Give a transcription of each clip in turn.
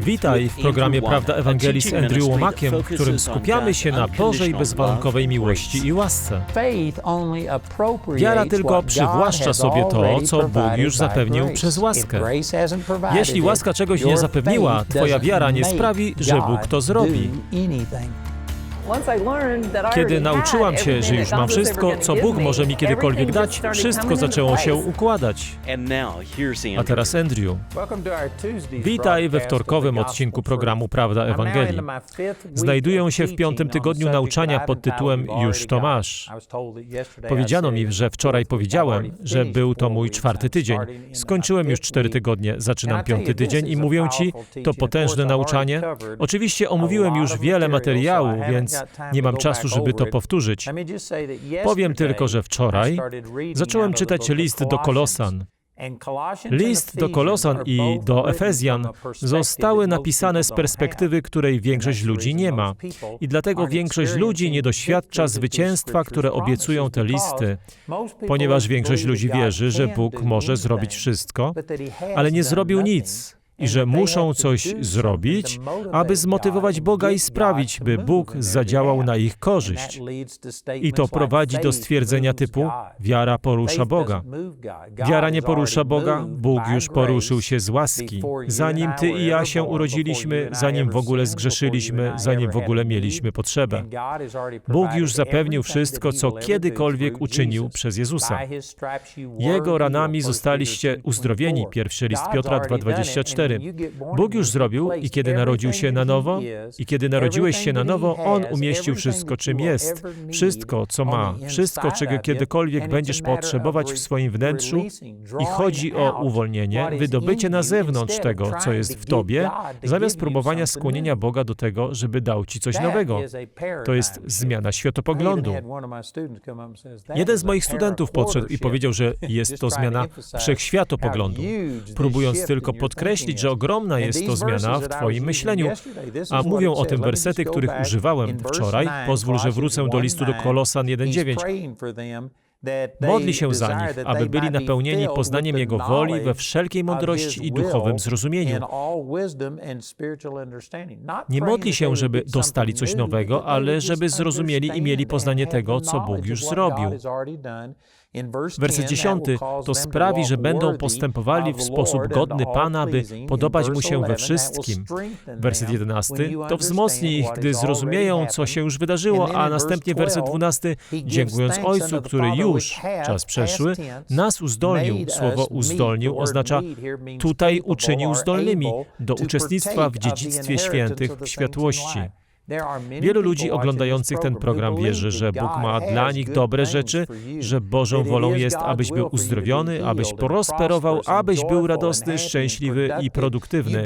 Witaj w programie Prawda Ewangelii z Andrew Łomakiem, w którym skupiamy się na Bożej bezwarunkowej miłości i łasce. Wiara tylko przywłaszcza sobie to, co Bóg już zapewnił przez łaskę. Jeśli łaska czegoś nie zapewniła, Twoja wiara nie sprawi, że Bóg to zrobi. Kiedy nauczyłam się, że już mam wszystko, co Bóg może mi kiedykolwiek dać, wszystko zaczęło się układać. A teraz Andrew. Witaj we wtorkowym odcinku programu Prawda Ewangelii. Znajduję się w piątym tygodniu nauczania pod tytułem Już to masz. Powiedziano mi, że wczoraj powiedziałem, że był to mój czwarty tydzień. Skończyłem już cztery tygodnie, zaczynam piąty tydzień i mówię Ci, to potężne nauczanie. Oczywiście omówiłem już wiele materiału, więc nie mam czasu, żeby to powtórzyć. Powiem tylko, że wczoraj zacząłem czytać list do Kolosan. List do Kolosan i do Efezjan zostały napisane z perspektywy, której większość ludzi nie ma. I dlatego większość ludzi nie doświadcza zwycięstwa, które obiecują te listy, ponieważ większość ludzi wierzy, że Bóg może zrobić wszystko, ale nie zrobił nic i że muszą coś zrobić, aby zmotywować Boga i sprawić, by Bóg zadziałał na ich korzyść. I to prowadzi do stwierdzenia typu wiara porusza Boga. Wiara nie porusza Boga, Bóg już poruszył się z łaski. Zanim ty i ja się urodziliśmy, zanim w ogóle zgrzeszyliśmy, zanim w ogóle mieliśmy potrzebę. Bóg już zapewnił wszystko, co kiedykolwiek uczynił przez Jezusa. Jego ranami zostaliście uzdrowieni. Pierwszy list Piotra 2,24. Bóg już zrobił i kiedy narodził się na nowo, i kiedy narodziłeś się na nowo, On umieścił wszystko, czym jest, wszystko, co ma, wszystko, czego kiedykolwiek będziesz potrzebować w swoim wnętrzu. I chodzi o uwolnienie, wydobycie na zewnątrz tego, co jest w tobie, zamiast próbowania skłonienia Boga do tego, żeby dał ci coś nowego. To jest zmiana światopoglądu. Jeden z moich studentów podszedł i powiedział, że jest to zmiana wszechświatopoglądu, próbując tylko podkreślić, że ogromna jest to zmiana w Twoim myśleniu. A mówią o tym wersety, których używałem wczoraj. Pozwól, że wrócę do listu do Kolosan 1:9. Modli się za nich, aby byli napełnieni poznaniem Jego woli we wszelkiej mądrości i duchowym zrozumieniu. Nie modli się, żeby dostali coś nowego, ale żeby zrozumieli i mieli poznanie tego, co Bóg już zrobił. Werset 10 to sprawi, że będą postępowali w sposób godny Pana, by podobać Mu się we wszystkim. Werset 11 to wzmocni ich, gdy zrozumieją, co się już wydarzyło, a następnie werset 12 dziękując Ojcu, który już, czas przeszły, nas uzdolnił. Słowo uzdolnił oznacza tutaj uczynił zdolnymi do uczestnictwa w dziedzictwie świętych w światłości. Wielu ludzi oglądających ten program wierzy, że Bóg ma dla nich dobre rzeczy, że Bożą wolą jest, abyś był uzdrowiony, abyś prosperował, abyś był radosny, szczęśliwy i produktywny.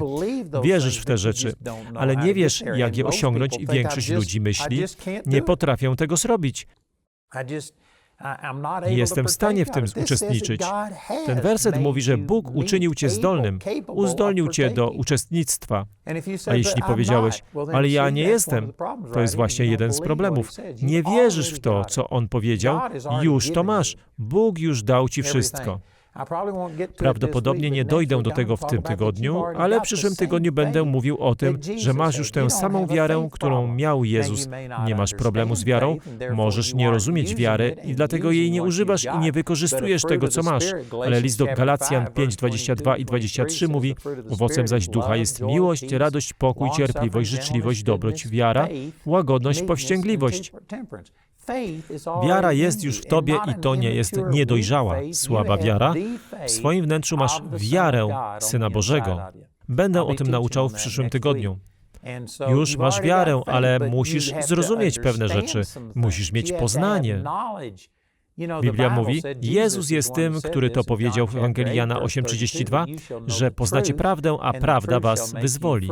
Wierzysz w te rzeczy, ale nie wiesz, jak je osiągnąć. i większość ludzi myśli, nie potrafią tego zrobić. Nie jestem w stanie w tym uczestniczyć. Ten werset mówi, że Bóg uczynił cię zdolnym, uzdolnił cię do uczestnictwa. A jeśli powiedziałeś, ale ja nie jestem, to jest właśnie jeden z problemów. Nie wierzysz w to, co On powiedział, już to masz. Bóg już dał ci wszystko. Prawdopodobnie nie dojdę do tego w tym tygodniu, ale w przyszłym tygodniu będę mówił o tym, że masz już tę samą wiarę, którą miał Jezus. Nie masz problemu z wiarą, możesz nie rozumieć wiary i dlatego jej nie używasz i nie wykorzystujesz tego, co masz. Ale list do Galacjan 5, 22 i 23 mówi, owocem zaś ducha jest miłość, radość, pokój, cierpliwość, życzliwość, dobroć, wiara, łagodność, powściągliwość. Wiara jest już w tobie i to nie jest niedojrzała, słaba wiara. W swoim wnętrzu masz wiarę Syna Bożego. Będę o tym nauczał w przyszłym tygodniu. Już masz wiarę, ale musisz zrozumieć pewne rzeczy. Musisz mieć poznanie. Biblia mówi, Jezus jest tym, który to powiedział w Ewangelii Jana 8,32, że poznacie prawdę, a prawda was wyzwoli.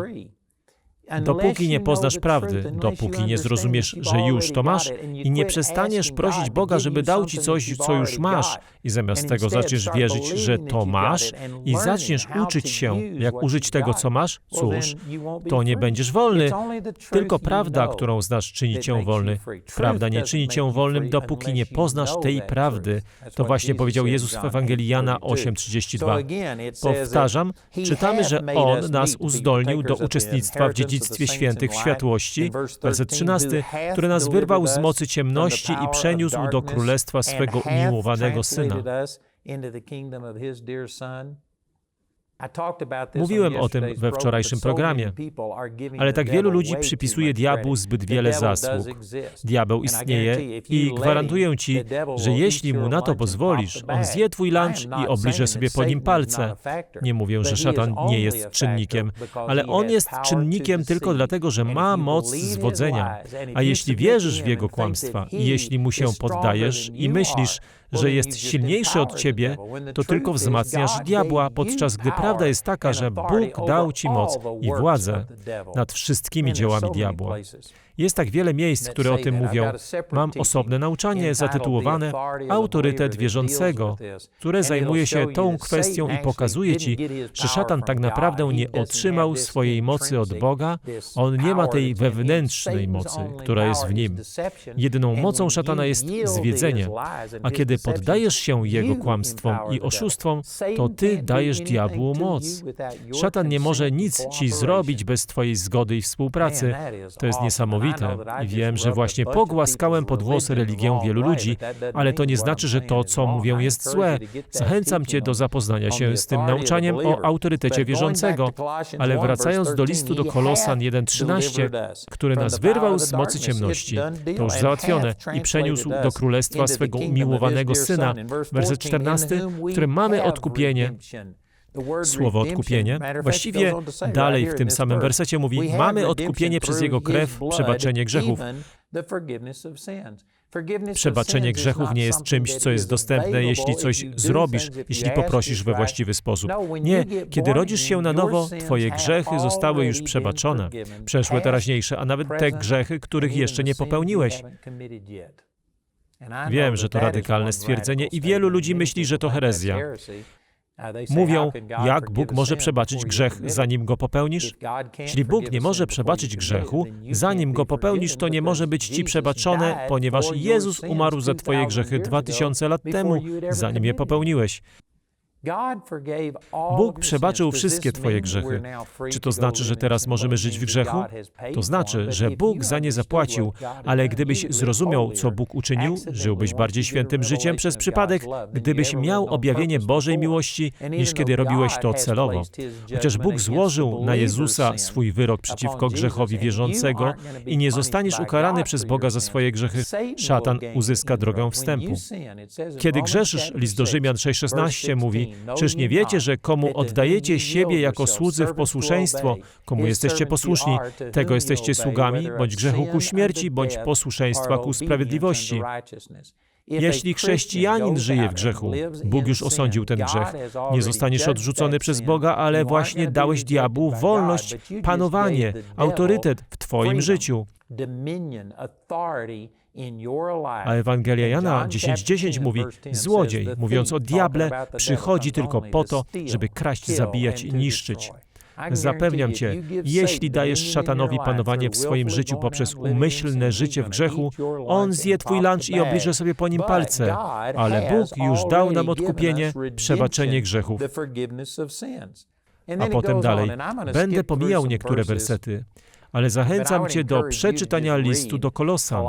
Dopóki nie poznasz prawdy, dopóki nie zrozumiesz, że już to masz i nie przestaniesz prosić Boga, żeby dał ci coś, co już masz, i zamiast tego zaczniesz wierzyć, że to masz i zaczniesz uczyć się, jak użyć tego, co masz, cóż, to nie będziesz wolny. Tylko prawda, którą znasz, czyni cię wolny. Prawda nie czyni cię wolnym, dopóki nie poznasz tej prawdy. To właśnie powiedział Jezus w Ewangelii Jana 8:32. Powtarzam, czytamy, że On nas uzdolnił do uczestnictwa w dziedzictwie świętych w światłości, werset 13, który nas wyrwał z mocy ciemności i przeniósł do królestwa swego umiłowanego Syna. Mówiłem o tym we wczorajszym programie, ale tak wielu ludzi przypisuje diabłu zbyt wiele zasług. Diabeł istnieje i gwarantuję ci, że jeśli mu na to pozwolisz, on zje twój lunch i obliże sobie po nim palce. Nie mówię, że szatan nie jest czynnikiem, ale on jest czynnikiem tylko dlatego, że ma moc zwodzenia. A jeśli wierzysz w jego kłamstwa i jeśli mu się poddajesz i myślisz, że jest silniejszy od ciebie, to tylko wzmacniasz diabła, podczas gdy prawda jest taka, że Bóg dał ci moc i władzę nad wszystkimi dziełami diabła. Jest tak wiele miejsc, które o tym mówią. Mam osobne nauczanie zatytułowane Autorytet wierzącego, które zajmuje się tą kwestią i pokazuje ci, że szatan tak naprawdę nie otrzymał swojej mocy od Boga, on nie ma tej wewnętrznej mocy, która jest w nim. Jedyną mocą szatana jest zwiedzenie, a kiedy poddajesz się jego kłamstwom i oszustwom, to ty dajesz diabłu moc. Szatan nie może nic ci zrobić bez twojej zgody i współpracy. To jest niesamowite. i wiem, że właśnie pogłaskałem pod włosy religię wielu ludzi, ale to nie znaczy, że to, co mówię, jest złe. Zachęcam Cię do zapoznania się z tym nauczaniem o autorytecie wierzącego. Ale wracając do listu do Kolosan 1.13, który nas wyrwał z mocy ciemności, to już załatwione. I przeniósł do królestwa swego umiłowanego Syna, werset 14, w którym mamy odkupienie, Słowo odkupienie. Właściwie dalej w tym samym wersecie mówi: Mamy odkupienie przez Jego krew, przebaczenie grzechów. Przebaczenie grzechów nie jest czymś, co jest dostępne, jeśli coś zrobisz, jeśli poprosisz we właściwy sposób. Nie, kiedy rodzisz się na nowo, Twoje grzechy zostały już przebaczone, przeszłe, teraźniejsze, a nawet te grzechy, których jeszcze nie popełniłeś. Wiem, że to radykalne stwierdzenie i wielu ludzi myśli, że to herezja. Mówią, jak Bóg może przebaczyć grzech, zanim go popełnisz? Jeśli Bóg nie może przebaczyć grzechu, zanim go popełnisz, to nie może być ci przebaczone, ponieważ Jezus umarł za twoje grzechy dwa tysiące lat temu, zanim je popełniłeś. Bóg przebaczył wszystkie Twoje grzechy. Czy to znaczy, że teraz możemy żyć w grzechu? To znaczy, że Bóg za nie zapłacił, ale gdybyś zrozumiał, co Bóg uczynił, żyłbyś bardziej świętym życiem przez przypadek, gdybyś miał objawienie Bożej miłości, niż kiedy robiłeś to celowo. Chociaż Bóg złożył na Jezusa swój wyrok przeciwko grzechowi wierzącego i nie zostaniesz ukarany przez Boga za swoje grzechy, szatan uzyska drogę wstępu. Kiedy grzeszysz, list do Rzymian 6,16 mówi, Czyż nie wiecie, że komu oddajecie siebie jako słudzy w posłuszeństwo, komu jesteście posłuszni, tego jesteście sługami, bądź grzechu ku śmierci, bądź posłuszeństwa ku sprawiedliwości. Jeśli chrześcijanin żyje w grzechu, Bóg już osądził ten grzech. Nie zostaniesz odrzucony przez Boga, ale właśnie dałeś diabłu wolność, panowanie, autorytet w Twoim życiu. A Ewangelia Jana 10:10 mówi: Złodziej, mówiąc o diable, przychodzi tylko po to, żeby kraść, zabijać i niszczyć. Zapewniam cię, jeśli dajesz szatanowi panowanie w swoim życiu poprzez umyślne życie w grzechu, on zje twój lunch i obliże sobie po nim palce. Ale Bóg już dał nam odkupienie, przebaczenie grzechów. A potem dalej. Będę pomijał niektóre wersety ale zachęcam Cię do przeczytania listu do Kolosan.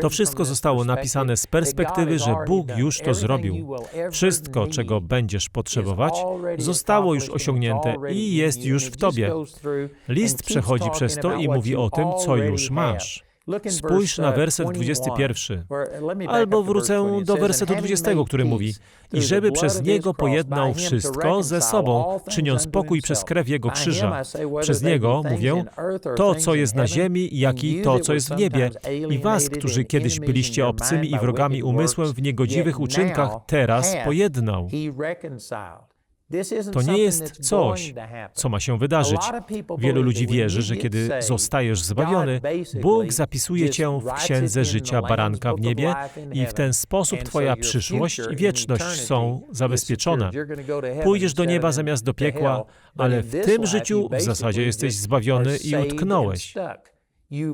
To wszystko zostało napisane z perspektywy, że Bóg już to zrobił. Wszystko, czego będziesz potrzebować, zostało już osiągnięte i jest już w Tobie. List przechodzi przez to i mówi o tym, co już masz. Spójrz na werset 21. Albo wrócę do wersetu 20, który mówi: I żeby przez niego pojednał wszystko ze sobą, czyniąc pokój przez krew jego krzyża. Przez niego, mówię, to, co jest na ziemi, jak i to, co jest w niebie. I was, którzy kiedyś byliście obcymi i wrogami umysłem w niegodziwych uczynkach, teraz pojednał. To nie jest coś, co ma się wydarzyć. Wielu ludzi wierzy, że kiedy zostajesz zbawiony, Bóg zapisuje cię w księdze życia baranka w niebie i w ten sposób Twoja przyszłość i wieczność są zabezpieczone. Pójdziesz do nieba zamiast do piekła, ale w tym życiu w zasadzie jesteś zbawiony i utknąłeś.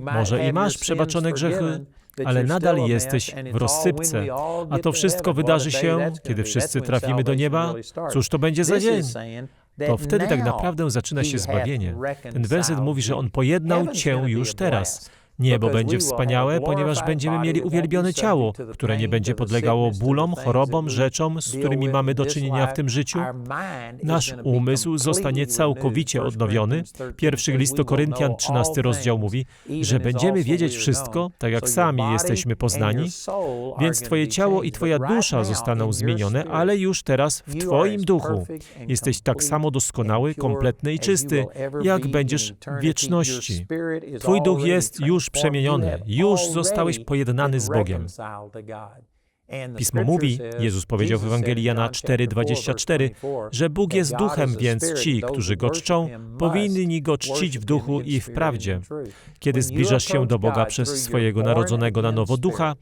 Może i masz przebaczone grzechy, ale nadal jesteś w rozsypce, a to wszystko wydarzy się, kiedy wszyscy trafimy do nieba. Cóż to będzie za dzień? To wtedy tak naprawdę zaczyna się zbawienie. Ten werset mówi, że On pojednał cię już teraz. Niebo będzie wspaniałe, ponieważ będziemy mieli uwielbione ciało, które nie będzie podlegało bólom, chorobom, rzeczom, z którymi mamy do czynienia w tym życiu. Nasz umysł zostanie całkowicie odnowiony. Pierwszy list do Koryntian, 13 rozdział mówi, że będziemy wiedzieć wszystko, tak jak sami jesteśmy poznani, więc Twoje ciało i Twoja dusza zostaną zmienione, ale już teraz w Twoim duchu jesteś tak samo doskonały, kompletny i czysty, jak będziesz w wieczności. Twój duch jest już już przemieniony, już zostałeś pojednany z Bogiem. Pismo mówi, Jezus powiedział w Ewangelii Jana 4:24, że Bóg jest duchem, więc ci, którzy go czczą, powinni go czcić w duchu i w prawdzie. Kiedy zbliżasz się do Boga przez swojego narodzonego na nowo ducha,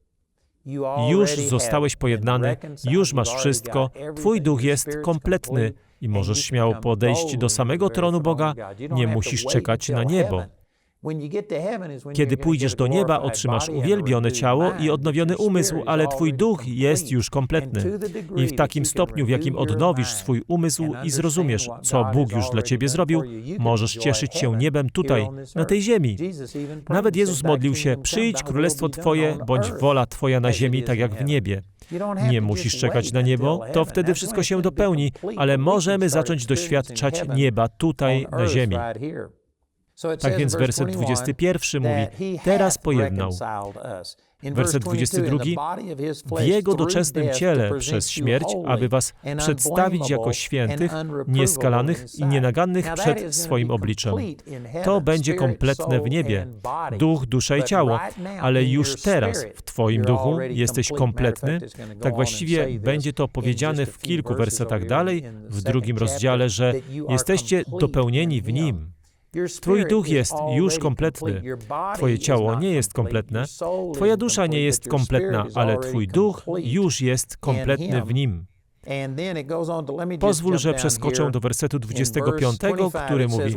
już zostałeś pojednany, już masz wszystko, Twój duch jest kompletny i możesz śmiało podejść do samego tronu Boga, nie musisz czekać na niebo. Kiedy pójdziesz do nieba, otrzymasz uwielbione ciało i odnowiony umysł, ale twój duch jest już kompletny. I w takim stopniu, w jakim odnowisz swój umysł i zrozumiesz, co Bóg już dla ciebie zrobił, możesz cieszyć się niebem tutaj, na tej ziemi. Nawet Jezus modlił się, przyjdź królestwo Twoje, bądź wola Twoja na ziemi, tak jak w niebie. Nie musisz czekać na niebo, to wtedy wszystko się dopełni, ale możemy zacząć doświadczać nieba tutaj na ziemi. Tak więc werset 21 mówi, teraz pojednał. Werset 22, w Jego doczesnym ciele przez śmierć, aby was przedstawić jako świętych, nieskalanych i nienagannych przed swoim obliczem. To będzie kompletne w niebie, duch, dusza i ciało, ale już teraz w Twoim duchu jesteś kompletny. Tak właściwie będzie to powiedziane w kilku wersetach dalej, w drugim rozdziale, że jesteście dopełnieni w Nim. Twój duch jest już kompletny. Twoje ciało nie jest kompletne. Twoja dusza nie jest kompletna, ale Twój duch już jest kompletny w nim. Pozwól, że przeskoczę do wersetu 25, który mówi: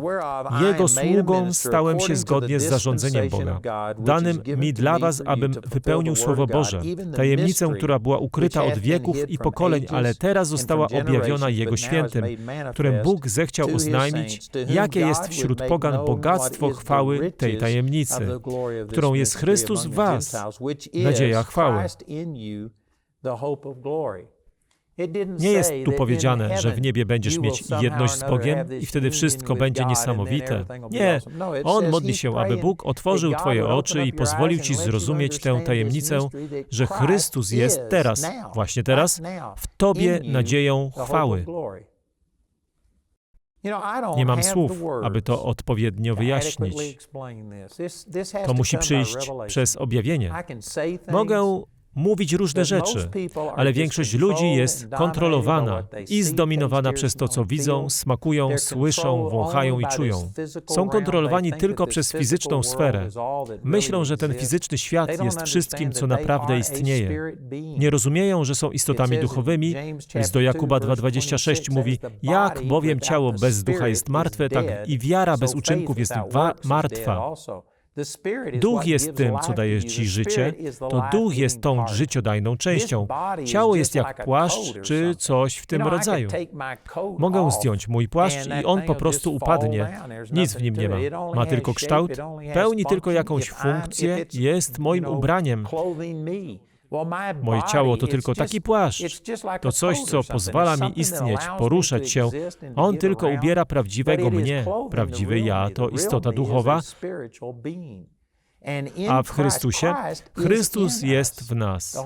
Jego sługą stałem się zgodnie z zarządzeniem Boga, danym mi dla Was, abym wypełnił Słowo Boże, tajemnicę, która była ukryta od wieków i pokoleń, ale teraz została objawiona Jego świętym, którym Bóg zechciał oznajmić, jakie jest wśród pogan bogactwo chwały tej tajemnicy, którą jest Chrystus w Was, nadzieja chwały. Nie jest tu powiedziane, że w niebie będziesz mieć jedność z Bogiem i wtedy wszystko będzie niesamowite. Nie. On modli się, aby Bóg otworzył Twoje oczy i pozwolił Ci zrozumieć tę tajemnicę, że Chrystus jest teraz, właśnie teraz, w Tobie nadzieją chwały. Nie mam słów, aby to odpowiednio wyjaśnić. To musi przyjść przez objawienie. Mogę mówić różne rzeczy, ale większość ludzi jest kontrolowana i zdominowana przez to, co widzą, smakują, słyszą, wąchają i czują. Są kontrolowani tylko przez fizyczną sferę. Myślą, że ten fizyczny świat jest wszystkim, co naprawdę istnieje. Nie rozumieją, że są istotami duchowymi. List do Jakuba 2,26 mówi, jak bowiem ciało bez ducha jest martwe, tak i wiara bez uczynków jest martwa. Duch jest tym, co daje ci życie, to duch jest tą życiodajną częścią. Ciało jest jak płaszcz czy coś w tym rodzaju. Mogę zdjąć mój płaszcz i on po prostu upadnie. Nic w nim nie ma. Ma tylko kształt, pełni tylko jakąś funkcję, jest moim ubraniem. Moje ciało to tylko taki płaszcz. To coś, co pozwala mi istnieć, poruszać się. On tylko ubiera prawdziwego mnie. Prawdziwy ja to istota duchowa, a w Chrystusie Chrystus jest w nas.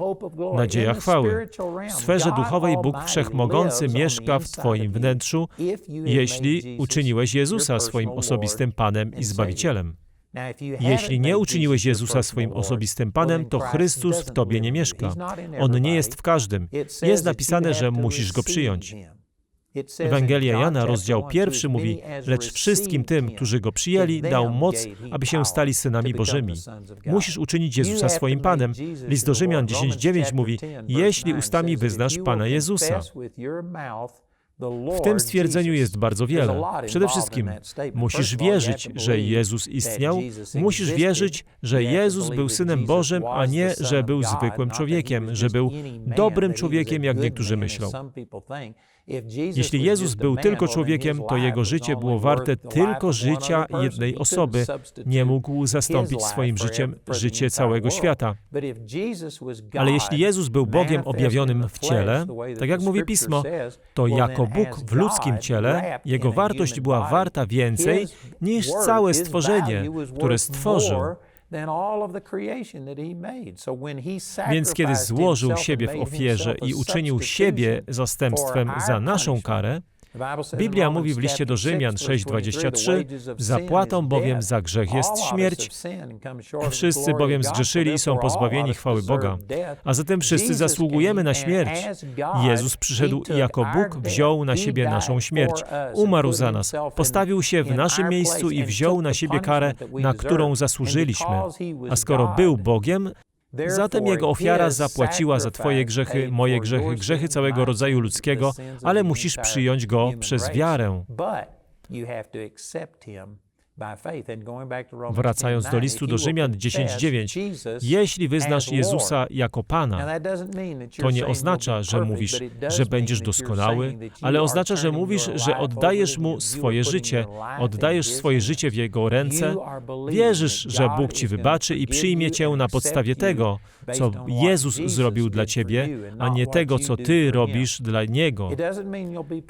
Nadzieja chwały. W sferze duchowej Bóg Wszechmogący mieszka w Twoim wnętrzu, jeśli uczyniłeś Jezusa swoim osobistym Panem i Zbawicielem. Jeśli nie uczyniłeś Jezusa swoim osobistym Panem, to Chrystus w Tobie nie mieszka. On nie jest w każdym. Jest napisane, że musisz Go przyjąć. Ewangelia Jana, rozdział pierwszy mówi, lecz wszystkim tym, którzy go przyjęli, dał moc, aby się stali synami Bożymi. Musisz uczynić Jezusa swoim Panem. List do Rzymian 10:9 mówi, jeśli ustami wyznasz Pana Jezusa. W tym stwierdzeniu jest bardzo wiele. Przede wszystkim musisz wierzyć, że Jezus istniał, musisz wierzyć, że Jezus był Synem Bożym, a nie, że był zwykłym człowiekiem, że był dobrym człowiekiem, jak niektórzy myślą. Jeśli Jezus był tylko człowiekiem, to jego życie było warte tylko życia jednej osoby. Nie mógł zastąpić swoim życiem życie całego świata. Ale jeśli Jezus był Bogiem objawionym w ciele, tak jak mówi Pismo, to jako Bóg w ludzkim ciele, jego wartość była warta więcej niż całe stworzenie, które stworzył. Więc kiedy złożył siebie w ofierze i uczynił siebie zastępstwem za naszą karę, Biblia mówi w liście do Rzymian 6:23, zapłatą bowiem za grzech jest śmierć, wszyscy bowiem zgrzeszyli i są pozbawieni chwały Boga. A zatem wszyscy zasługujemy na śmierć. Jezus przyszedł i jako Bóg wziął na siebie naszą śmierć, umarł za nas, postawił się w naszym miejscu i wziął na siebie karę, na którą zasłużyliśmy. A skoro był Bogiem, Zatem Jego ofiara zapłaciła za Twoje grzechy, moje grzechy, grzechy całego rodzaju ludzkiego, ale musisz przyjąć Go przez wiarę. Wracając do listu do Rzymian 10:9, jeśli wyznasz Jezusa jako Pana, to nie oznacza, że mówisz, że będziesz doskonały, ale oznacza, że mówisz, że oddajesz Mu swoje życie, oddajesz swoje życie w Jego ręce, wierzysz, że Bóg Ci wybaczy i przyjmie Cię na podstawie tego, co Jezus zrobił dla Ciebie, a nie tego, co Ty robisz dla Niego.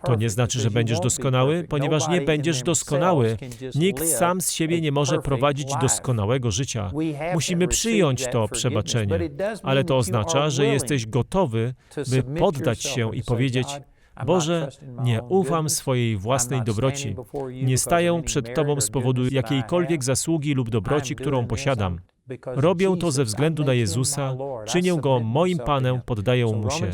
To nie znaczy, że będziesz doskonały, ponieważ nie będziesz doskonały. Nikt sam z siebie nie może prowadzić doskonałego życia. Musimy przyjąć to przebaczenie, ale to oznacza, że jesteś gotowy, by poddać się i powiedzieć, Boże, nie ufam swojej własnej dobroci. Nie staję przed Tobą z powodu jakiejkolwiek zasługi lub dobroci, którą posiadam. Robię to ze względu na Jezusa, czynię Go moim Panem, poddaję Mu się.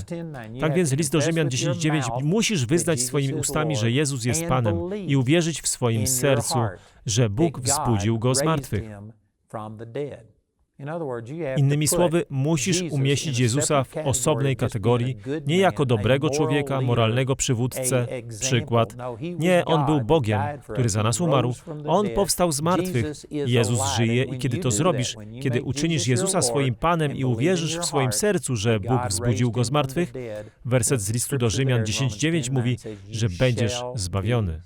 Tak więc list do Rzymian 10:9 musisz wyznać swoimi ustami, że Jezus jest Panem i uwierzyć w swoim sercu, że Bóg wzbudził Go z martwych. Innymi słowy, musisz umieścić Jezusa w osobnej kategorii, nie jako dobrego człowieka, moralnego przywódcę, przykład. Nie, On był Bogiem, który za nas umarł. On powstał z martwych. Jezus żyje i kiedy to zrobisz, kiedy uczynisz Jezusa swoim Panem i uwierzysz w swoim sercu, że Bóg wzbudził Go z martwych, werset z listu do Rzymian 10:9 mówi, że będziesz zbawiony.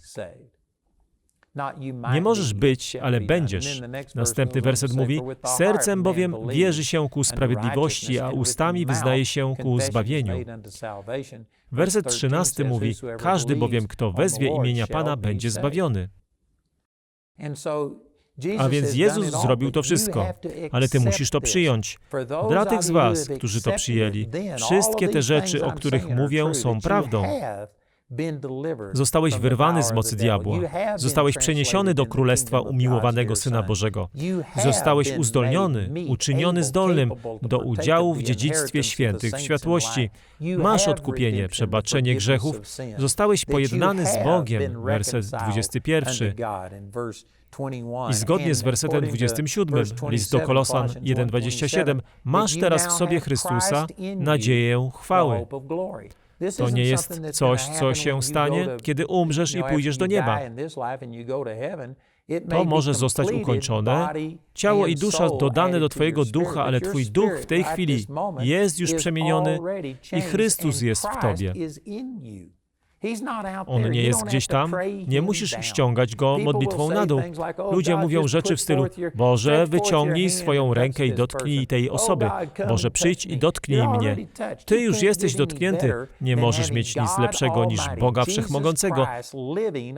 Nie możesz być, ale będziesz. Następny werset mówi: Sercem bowiem wierzy się ku sprawiedliwości, a ustami wyznaje się ku zbawieniu. Werset 13 mówi: Każdy bowiem, kto wezwie imienia Pana, będzie zbawiony. A więc Jezus zrobił to wszystko, ale ty musisz to przyjąć. Dla tych z Was, którzy to przyjęli, wszystkie te rzeczy, o których mówię, są prawdą. Zostałeś wyrwany z mocy diabła. Zostałeś przeniesiony do królestwa umiłowanego Syna Bożego. Zostałeś uzdolniony, uczyniony zdolnym do udziału w dziedzictwie świętych w światłości. Masz odkupienie, przebaczenie grzechów. Zostałeś pojednany z Bogiem. Werset 21. I zgodnie z wersetem 27, list do Kolosan 1:27, masz teraz w sobie Chrystusa, nadzieję chwały. To nie jest coś, co się stanie, kiedy umrzesz i pójdziesz do nieba. To może zostać ukończone, ciało i dusza dodane do Twojego ducha, ale Twój duch w tej chwili jest już przemieniony i Chrystus jest w Tobie. On nie jest gdzieś tam, nie musisz ściągać go modlitwą na dół. Ludzie mówią rzeczy w stylu: Boże, wyciągnij swoją rękę i dotknij tej osoby. Boże, przyjdź i dotknij mnie. Ty już jesteś dotknięty. Nie możesz mieć nic lepszego niż Boga Wszechmogącego,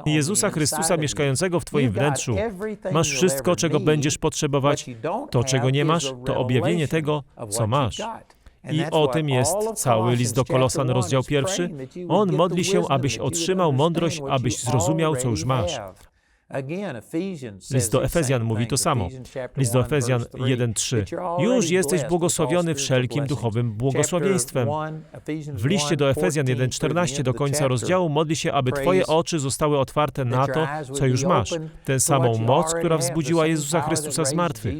Jezusa Chrystusa mieszkającego w Twoim wnętrzu. Masz wszystko, czego będziesz potrzebować. To, czego nie masz, to objawienie tego, co masz. I o tym jest cały list do Kolosan, rozdział pierwszy. On modli się, abyś otrzymał mądrość, abyś zrozumiał, co już masz. List do Efezjan mówi to samo. List do Efezjan 1:3. Już jesteś błogosławiony wszelkim duchowym błogosławieństwem. W liście do Efezjan 1:14 do końca rozdziału modli się, aby Twoje oczy zostały otwarte na to, co już masz, tę samą moc, która wzbudziła Jezusa Chrystusa z martwych.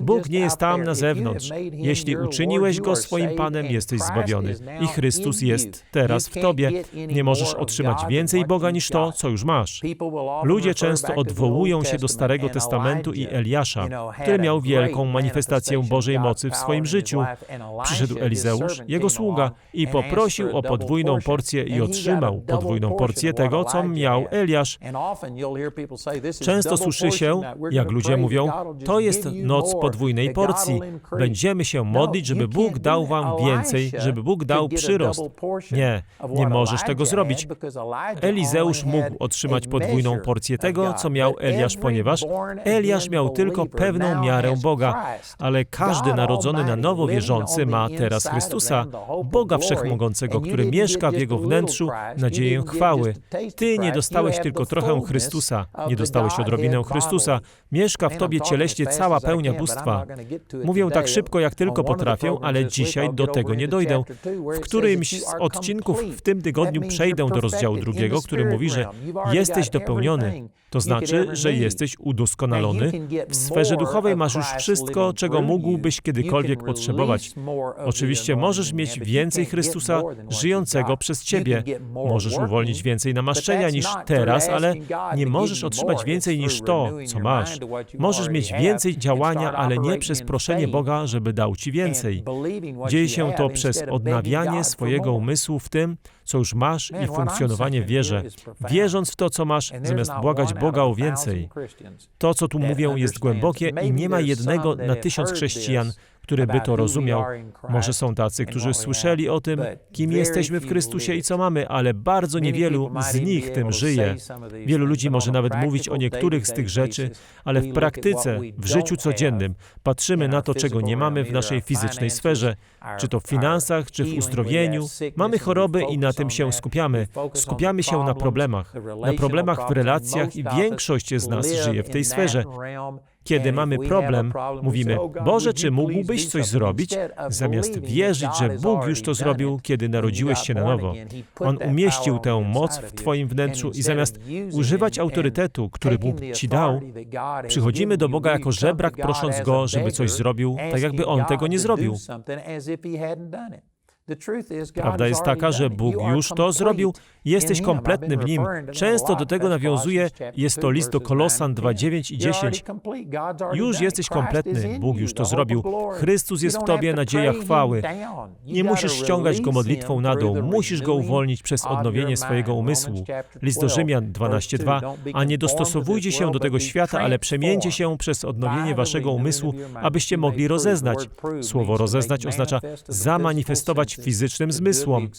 Bóg nie jest tam na zewnątrz. Jeśli uczyniłeś Go swoim Panem, jesteś zbawiony. I Chrystus jest teraz w Tobie. Nie możesz otrzymać więcej Boga niż to, co już masz. Ludzie często odwołują się do Starego Testamentu i Eliasza, który miał wielką manifestację Bożej mocy w swoim życiu. Przyszedł Elizeusz, jego sługa, i poprosił o podwójną porcję i otrzymał podwójną porcję tego, co miał Eliasz. Często słyszy się, jak ludzie mówią, to jest noc podwójnej porcji. Będziemy się modlić, żeby Bóg dał wam więcej, żeby Bóg dał przyrost. Nie, nie możesz tego zrobić. Elizeusz mógł otrzymać podwójną porcję tego, co miał Eliasz, ponieważ Eliasz miał tylko pewną miarę Boga, ale każdy narodzony na nowo wierzący ma teraz Chrystusa, Boga Wszechmogącego, który mieszka w jego wnętrzu, nadzieję chwały. Ty nie dostałeś tylko trochę Chrystusa, nie dostałeś odrobinę Chrystusa, mieszka w tobie cieleśnie cała pełnia bóstwa. Mówię tak szybko, jak tylko potrafię, ale dzisiaj do tego nie dojdę. W którymś z odcinków w tym tygodniu przejdę do rozdziału drugiego, który mówi, że jesteś dopełniony. To znaczy, że jesteś udoskonalony. W sferze duchowej masz już wszystko, czego mógłbyś kiedykolwiek potrzebować. Oczywiście możesz mieć więcej Chrystusa żyjącego przez ciebie. Możesz uwolnić więcej namaszczenia niż teraz, ale nie możesz otrzymać więcej niż to, co masz. Możesz mieć więcej działania, ale nie przez proszenie Boga, żeby dał ci więcej. Dzieje się to przez odnawianie swojego umysłu w tym, co już masz i funkcjonowanie w wierze, wierząc w to, co masz, zamiast błagać Boga o więcej. To, co tu mówię, jest głębokie i nie ma jednego na tysiąc chrześcijan, który by to rozumiał. Może są tacy, którzy słyszeli o tym, kim jesteśmy w Chrystusie i co mamy, ale bardzo niewielu z nich tym żyje. Wielu ludzi może nawet mówić o niektórych z tych rzeczy, ale w praktyce, w życiu codziennym, patrzymy na to, czego nie mamy w naszej fizycznej sferze, czy to w finansach, czy w uzdrowieniu. Mamy choroby i na tym się skupiamy. Skupiamy się na problemach, na problemach w relacjach i większość z nas żyje w tej sferze. Kiedy mamy problem, mówimy, Boże, czy mógłbyś coś zrobić? Zamiast wierzyć, że Bóg już to zrobił, kiedy narodziłeś się na nowo. On umieścił tę moc w Twoim wnętrzu i zamiast używać autorytetu, który Bóg Ci dał, przychodzimy do Boga jako żebrak, prosząc Go, żeby coś zrobił, tak jakby On tego nie zrobił. Prawda jest taka, że Bóg już to zrobił, jesteś kompletny w Nim. Często do tego nawiązuje, jest to list do Kolosan 2:9 i 10. Już jesteś kompletny, Bóg już to zrobił. Chrystus jest w Tobie, nadzieja chwały. Nie musisz ściągać Go modlitwą na dół, musisz Go uwolnić przez odnowienie swojego umysłu. List do Rzymian 12:2. A nie dostosowujcie się do tego świata, ale przemieńcie się przez odnowienie Waszego umysłu, abyście mogli rozeznać. Słowo rozeznać oznacza zamanifestować fizycznym zmysłom,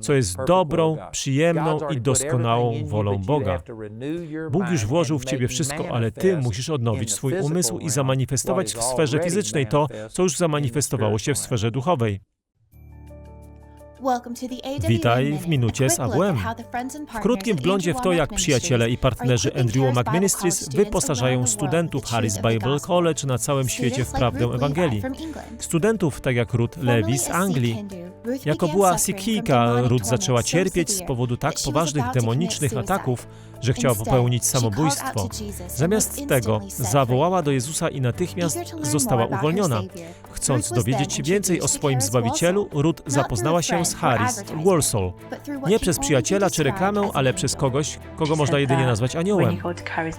co jest dobrą, przyjemną i doskonałą wolą Boga. Bóg już włożył w ciebie wszystko, ale ty musisz odnowić swój umysł i zamanifestować w sferze fizycznej to, co już zamanifestowało się w sferze duchowej. Witaj w minucie z AWM. W krótkim wglądzie w to, jak przyjaciele i partnerzy Andrew Womack Ministries wyposażają studentów Harris Bible College na całym świecie w prawdę Ewangelii. Studentów tak jak Ruth Levy z Anglii. Jako była Sikhika, Ruth zaczęła cierpieć z powodu tak poważnych demonicznych ataków, że chciała popełnić samobójstwo. Zamiast tego zawołała do Jezusa i natychmiast została uwolniona. Chcąc dowiedzieć się więcej o swoim Zbawicielu, Ruth zapoznała się z Harris Warsaw. Nie przez przyjaciela czy reklamę, ale przez kogoś, kogo można jedynie nazwać aniołem.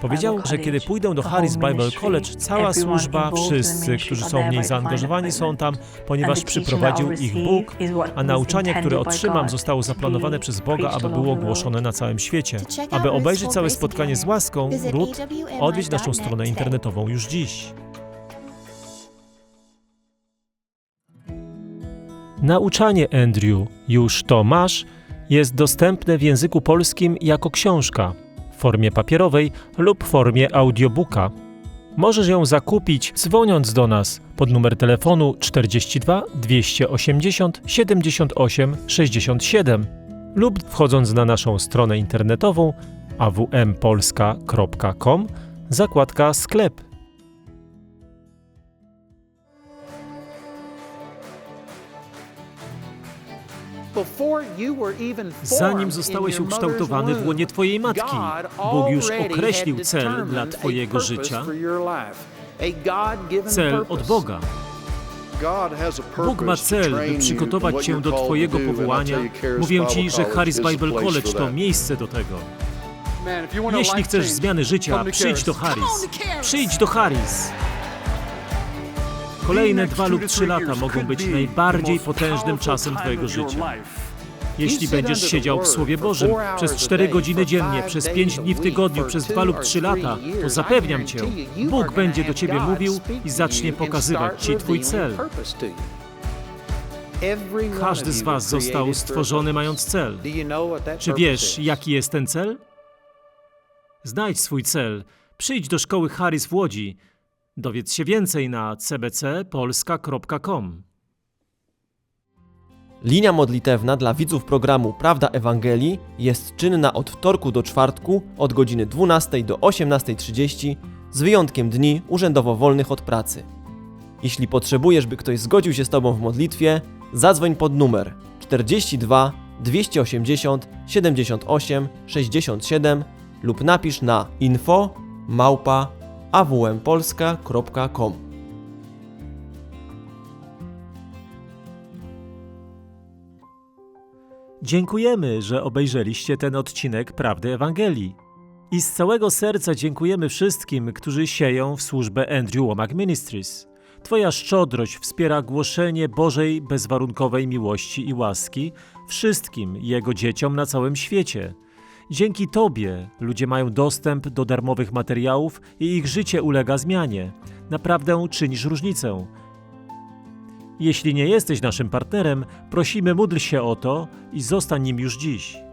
Powiedział, że kiedy pójdę do Harris Bible College, cała służba, wszyscy, którzy są w niej zaangażowani, są tam, ponieważ przyprowadził ich Bóg, a nauczanie, które otrzymam, zostało zaplanowane przez Boga, aby było głoszone na całym świecie. Aby obejrzeć całe spotkanie z łaską, Ruth, odwiedź naszą stronę internetową już dziś. Nauczanie Andrew, już to masz, jest dostępne w języku polskim jako książka w formie papierowej lub w formie audiobooka. Możesz ją zakupić dzwoniąc do nas pod numer telefonu 42 280 78 67 lub wchodząc na naszą stronę internetową awmpolska.com, zakładka sklep. Zanim zostałeś ukształtowany w łonie Twojej matki, Bóg już określił cel dla Twojego życia, cel od Boga. Bóg ma cel, by przygotować Cię do Twojego powołania. Mówię Ci, że Harris Bible College to miejsce do tego. Jeśli chcesz zmiany życia, przyjdź do Harris. Przyjdź do Harris. Kolejne dwa lub trzy lata mogą być najbardziej potężnym czasem Twojego życia. Jeśli będziesz siedział w Słowie Bożym przez cztery godziny dziennie, przez pięć dni w tygodniu, przez dwa lub trzy lata, to zapewniam Cię, Bóg będzie do Ciebie mówił i zacznie pokazywać Ci Twój cel. Każdy z Was został stworzony mając cel. Czy wiesz, jaki jest ten cel? Znajdź swój cel. Przyjdź do szkoły Harris w Łodzi. Dowiedz się więcej na cbcpolska.com. Linia modlitewna dla widzów programu Prawda Ewangelii jest czynna od wtorku do czwartku od godziny 12 do 18.30 z wyjątkiem dni urzędowo wolnych od pracy. Jeśli potrzebujesz, by ktoś zgodził się z Tobą w modlitwie, zadzwoń pod numer 42 280 78 67 lub napisz na info małpa awmpolska.com. Dziękujemy, że obejrzeliście ten odcinek Prawdy Ewangelii. I z całego serca dziękujemy wszystkim, którzy sieją w służbę Andrew Womack Ministries. Twoja szczodrość wspiera głoszenie Bożej bezwarunkowej miłości i łaski wszystkim Jego dzieciom na całym świecie. Dzięki Tobie ludzie mają dostęp do darmowych materiałów i ich życie ulega zmianie. Naprawdę czynisz różnicę. Jeśli nie jesteś naszym partnerem, prosimy módl się o to i zostań nim już dziś.